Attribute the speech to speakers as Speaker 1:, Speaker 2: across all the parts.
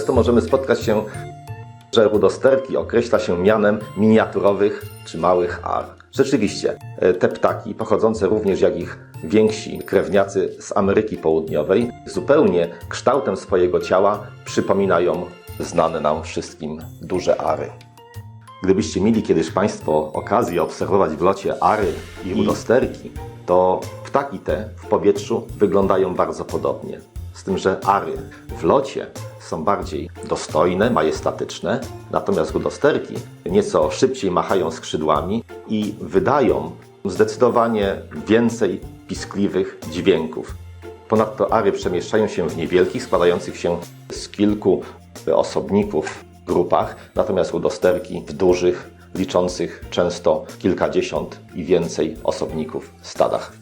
Speaker 1: Często możemy spotkać się, że rudosterki określa się mianem miniaturowych czy małych ar. Rzeczywiście, e, te ptaki, pochodzące również jak ich więksi krewniacy z Ameryki Południowej, zupełnie kształtem swojego ciała przypominają znane nam wszystkim duże ary. Gdybyście mieli kiedyś Państwo okazję obserwować w locie ary i rudosterki, to ptaki te w powietrzu wyglądają bardzo podobnie. Z tym, że ary w locie są bardziej dostojne, majestatyczne, natomiast rudosterki nieco szybciej machają skrzydłami i wydają zdecydowanie więcej piskliwych dźwięków. Ponadto ary przemieszczają się w niewielkich, składających się z kilku osobników grupach, natomiast rudosterki w dużych, liczących często kilkadziesiąt i więcej osobników stadach.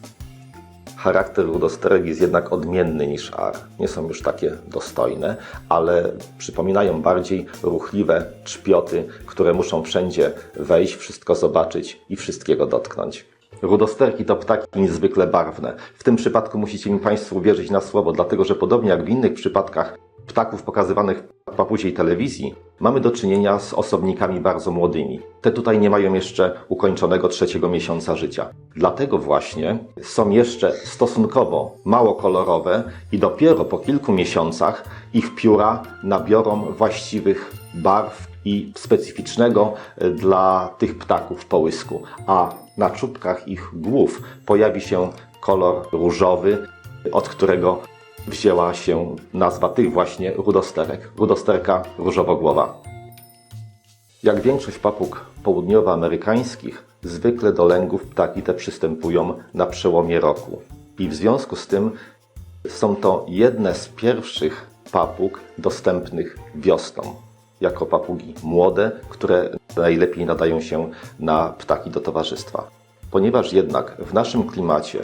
Speaker 1: Charakter rudosterek jest jednak odmienny niż ar. Nie są już takie dostojne, ale przypominają bardziej ruchliwe trzpioty, które muszą wszędzie wejść, wszystko zobaczyć i wszystkiego dotknąć. Rudosterki to ptaki niezwykle barwne. W tym przypadku musicie mi Państwo uwierzyć na słowo, dlatego że podobnie jak w innych przypadkach ptaków pokazywanych w papuziej telewizji, mamy do czynienia z osobnikami bardzo młodymi. Te tutaj nie mają jeszcze ukończonego trzeciego miesiąca życia. Dlatego właśnie są jeszcze stosunkowo mało kolorowe i dopiero po kilku miesiącach ich pióra nabiorą właściwych barw i specyficznego e, dla tych ptaków połysku, a na czubkach ich głów pojawi się kolor różowy, od którego wzięła się nazwa tych właśnie rudosterek. Rudosterka różowogłowa. Jak większość papug południowoamerykańskich, zwykle do lęgów ptaki te przystępują na przełomie roku. I w związku z tym są to jedne z pierwszych papug dostępnych wiosną. Jako papugi młode, które najlepiej nadają się na ptaki do towarzystwa. Ponieważ jednak w naszym klimacie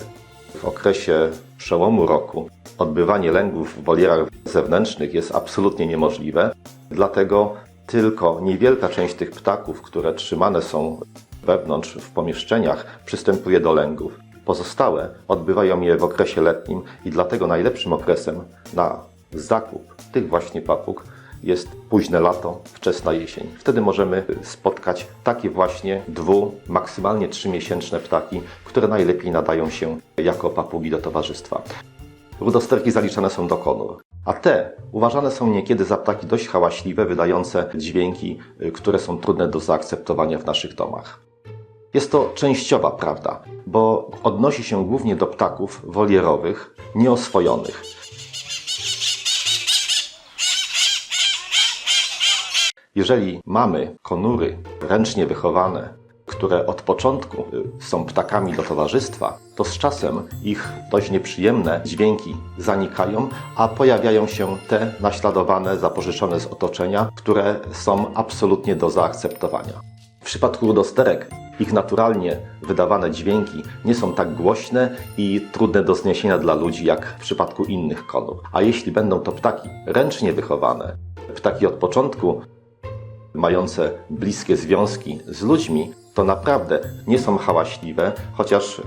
Speaker 1: w okresie przełomu roku odbywanie lęgów w wolierach zewnętrznych jest absolutnie niemożliwe, dlatego tylko niewielka część tych ptaków, które trzymane są wewnątrz w pomieszczeniach, przystępuje do lęgów. Pozostałe odbywają je w okresie letnim i dlatego najlepszym okresem na zakup tych właśnie papug jest późne lato, wczesna jesień. Wtedy możemy spotkać takie właśnie dwu, maksymalnie trzymiesięczne ptaki, które najlepiej nadają się jako papugi do towarzystwa. Rudosterki zaliczane są do konur, a te uważane są niekiedy za ptaki dość hałaśliwe, wydające dźwięki, y, które są trudne do zaakceptowania w naszych domach. Jest to częściowa prawda, bo odnosi się głównie do ptaków wolierowych, nieoswojonych. Jeżeli mamy konury ręcznie wychowane, które od początku y, są ptakami do towarzystwa, to z czasem ich dość nieprzyjemne dźwięki zanikają, a pojawiają się te naśladowane, zapożyczone z otoczenia, które są absolutnie do zaakceptowania. W przypadku rudosterek ich naturalnie wydawane dźwięki nie są tak głośne i trudne do zniesienia dla ludzi jak w przypadku innych konur. A jeśli będą to ptaki ręcznie wychowane, ptaki od początku mające bliskie związki z ludźmi, to naprawdę nie są hałaśliwe, chociaż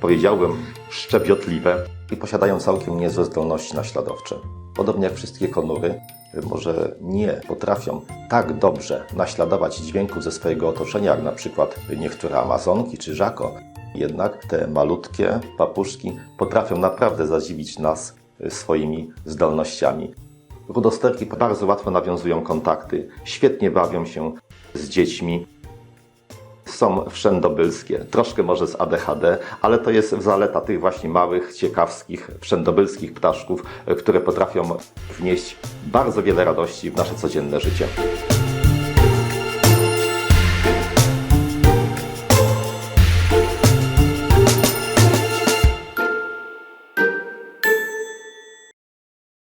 Speaker 1: powiedziałbym szczebiotliwe i posiadają całkiem niezłe zdolności naśladowcze. Podobnie jak wszystkie konury, może nie potrafią tak dobrze naśladować dźwięków ze swojego otoczenia, jak na przykład niektóre amazonki czy żako. Jednak te malutkie papuszki potrafią naprawdę zadziwić nas swoimi zdolnościami. Rudosterki bardzo łatwo nawiązują kontakty, świetnie bawią się z dziećmi. Są wszędobylskie, troszkę może z ADHD, ale to jest zaleta tych właśnie małych, ciekawskich, wszędobylskich ptaszków, które potrafią wnieść bardzo wiele radości w nasze codzienne życie.